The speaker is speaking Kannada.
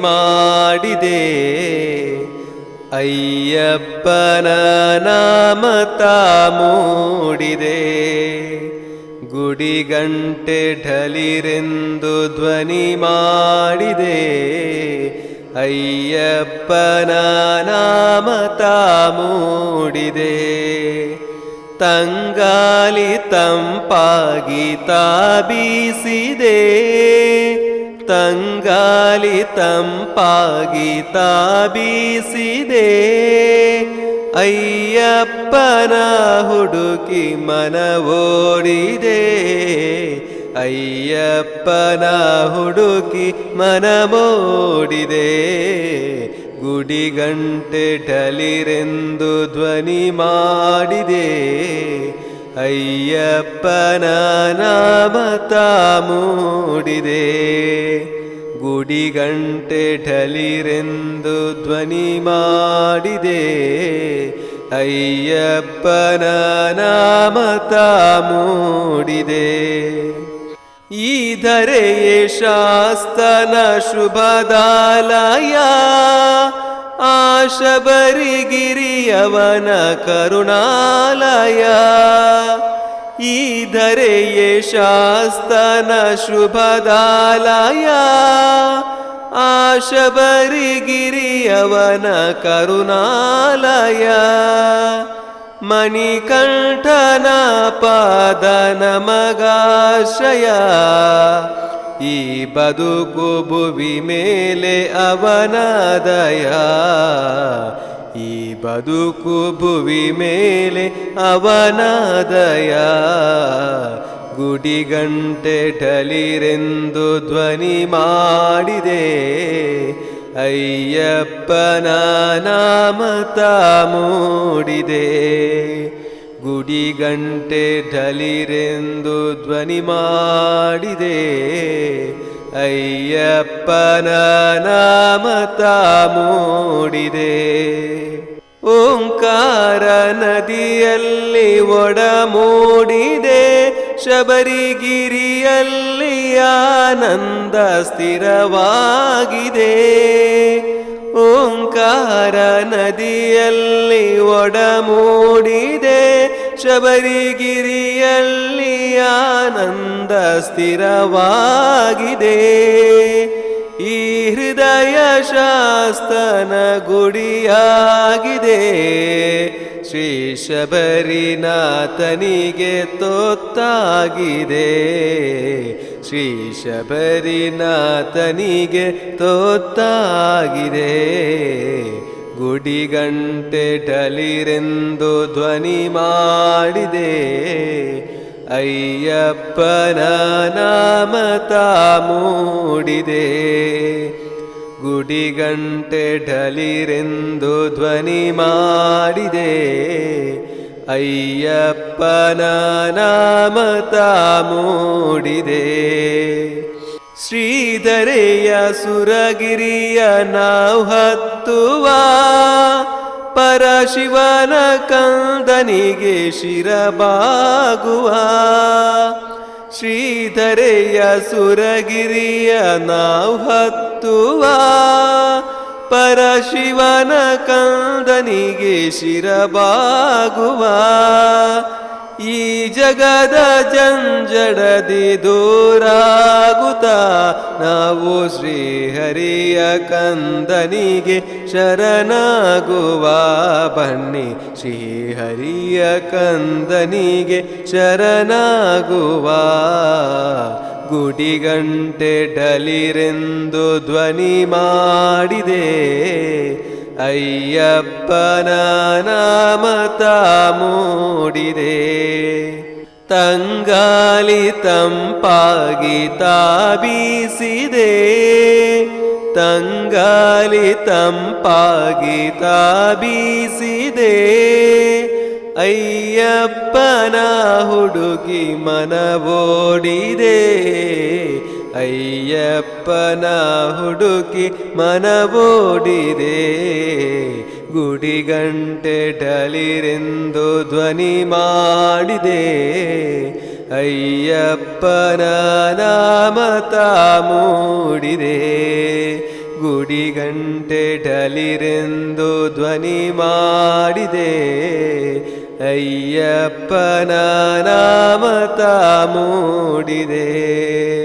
ಮಾಡಿದೆ. ಅಯ್ಯಪ್ಪನ ನಾಮತ ಮೂಡಿದೆ. ಗುಡಿಗಂಟೆ ಢಲಿರೆಂದು ಧ್ವನಿ ಮಾಡಿದೆ. ಅಯ್ಯಪ್ಪನ ನಾಮತ ಮೂಡಿದೆ. ತಂಗಾಲಿ ತಂಪಾಗಿ ತಾಬೀಸಿದೆ. ತಂಗಾಲಿ ತಂಪಾಗಿ ತಾಬೀಸಿದೆ. ಅಯ್ಯಪ್ಪನ ಹುಡುಕಿ ಮನವೋಡಿದೆ ಅಯ್ಯಪ್ಪನ ಹುಡುಕಿ ಮನಮೋಡಿದೆ ಗುಡಿಗಂಟೆ ಟಲಿರೆಂದು ಧ್ವನಿ ಮಾಡಿದೆ. ಅಯ್ಯಪ್ಪನ ನಾಮತ ಮೂಡಿದೆ. ಗುಡಿಗಂಟೆ ಢಲಿರೆಂದು ಧ್ವನಿ ಮಾಡಿದೆ. ಅಯ್ಯಪ್ಪನ ನಾಮತ ಮೂಡಿದೆ. ಈ ಧರೆಯೇ ಶಾಸ್ತನ ಶುಭದಾಲಯ ಆಶಬರಿಗಿರಿಯವನ ಕರುಣಾಲಯ ಈ ಧರೆಯೇ ಶಾಸ್ತನ ಶುಭದಾಲಯ ಆಶಬರಿಗಿರಿಯವನ ಕರುಣಾಲಯ ಮಣಿಕಂಠನ ಪಾದನ ಮಗಾಶ್ರಯ ಈ ಬದುಕು ಭುವಿ ಮೇಲೆ ಅವನದಯ ಈ ಬದುಕು ಭುವಿ ಮೇಲೆ ಅವನದಯ. ಗುಡಿಗಂಟೆ ಢಲಿರೆಂದು ಧ್ವನಿ ಮಾಡಿದೆ. ಅಯ್ಯಪ್ಪನ ನಾಮತ ಮೂಡಿದೆ. ಗುಡಿಗಂಟೆ ಢಲಿರೆಂದು ಧ್ವನಿ ಮಾಡಿದೆ. ಅಯ್ಯಪ್ಪನ ನಾಮತ ಮೂಡಿದೆ. ಓಂಕಾರ ನದಿಯಲ್ಲಿ ಒಡ ಮೂಡಿದೆ. ಶಬರಿಗಿರಿಯಲ್ಲಿ ಆನಂದ ಸ್ಥಿರವಾಗಿದೆ. ಓಂಕಾರ ನದಿಯಲ್ಲಿ ಒಡ ಮೂಡಿದೆ. ಶಬರಿಗಿರಿಯಲ್ಲಿ ಆನಂದ ಸ್ಥಿರವಾಗಿದೆ. ಈ ಹೃದಯ ಶಾಸ್ತನ ಗುಡಿಯಾಗಿದೆ. ಶ್ರೀ ಶಬರಿನಾಥನಿಗೆ ತೋತ್ತಾಗಿದೆ. ಶ್ರೀ ಶಬರಿನಾಥನಿಗೆ ತೊತ್ತಾಗಿದೆ. ಗುಡಿಗಂಟೆ ಢಲಿರೆಂದು ಧ್ವನಿ ಮಾಡಿದೆ. ಅಯ್ಯಪ್ಪನ ನಾಮತ ಮೂಡಿದೆ. ಗುಡಿಗಂಟೆ ಢಲಿರೆಂದು ಧ್ವನಿ ಮಾಡಿದೆ. ಅಯ್ಯಪ್ಪನ ನಾಮತ ಮೂಡಿದೆ. ಶ್ರೀಧರೆಯ ಸುರಗಿರಿಯ ನಾವು ಹತ್ತುವ. ಪರಶಿವನ ಕಂದನಿಗೆ ಶಿರಬಾಗುವ. ಶ್ರೀಧರೆಯ ಸುರಗಿರಿಯ ನಾವು ಹತ್ತುವ. ಪರಶಿವನ ಕಂದನಿಗೆ ಶಿರಬಾಗುವ. ಈ ಜಗದ ಜಂಜಡದಿ ದೂರಾಗುತ್ತ ನಾವು ಶ್ರೀಹರಿಯ ಕಂದನಿಗೆ ಶರಣಾಗುವ ಬನ್ನಿ. ಶ್ರೀಹರಿಯ ಕಂದನಿಗೆ ಶರಣಾಗುವ ಗುಡಿಗಂಟೆ ಡಲಿರೆಂದು ಧ್ವನಿ ಮಾಡಿದೆ. ಅಯ್ಯಪ್ಪನ ನಾಮತ ಮೂಡಿದೆ. ತಂಗಾಲಿ ತಂಪಾಗಿ ತಾಬೀಸಿದೆ. ತಂಗಾಲಿ ತಂಪಾಗಿ ತಾಬೀಸಿದೆ. ಅಯ್ಯಪ್ಪನ ಹುಡುಗಿ ಮನವೋಡಿದೆ. ಅಯ್ಯಪ್ಪನ ಹುಡುಕಿ ಮನವೋಡಿದೆ. ಗುಡಿಗಂಟೆ ಟಲಿರೆಂದು ಧ್ವನಿ ಮಾಡಿದೆ. ಅಯ್ಯಪ್ಪನ ನಾಮತ ಮೂಡಿದೆ. ಗುಡಿಗಂಟೆ ಡಲಿರೆಂದು ಧ್ವನಿ ಮಾಡಿದೆ. ಅಯ್ಯಪ್ಪನ ನಾಮತ ಮೂಡಿದೆ.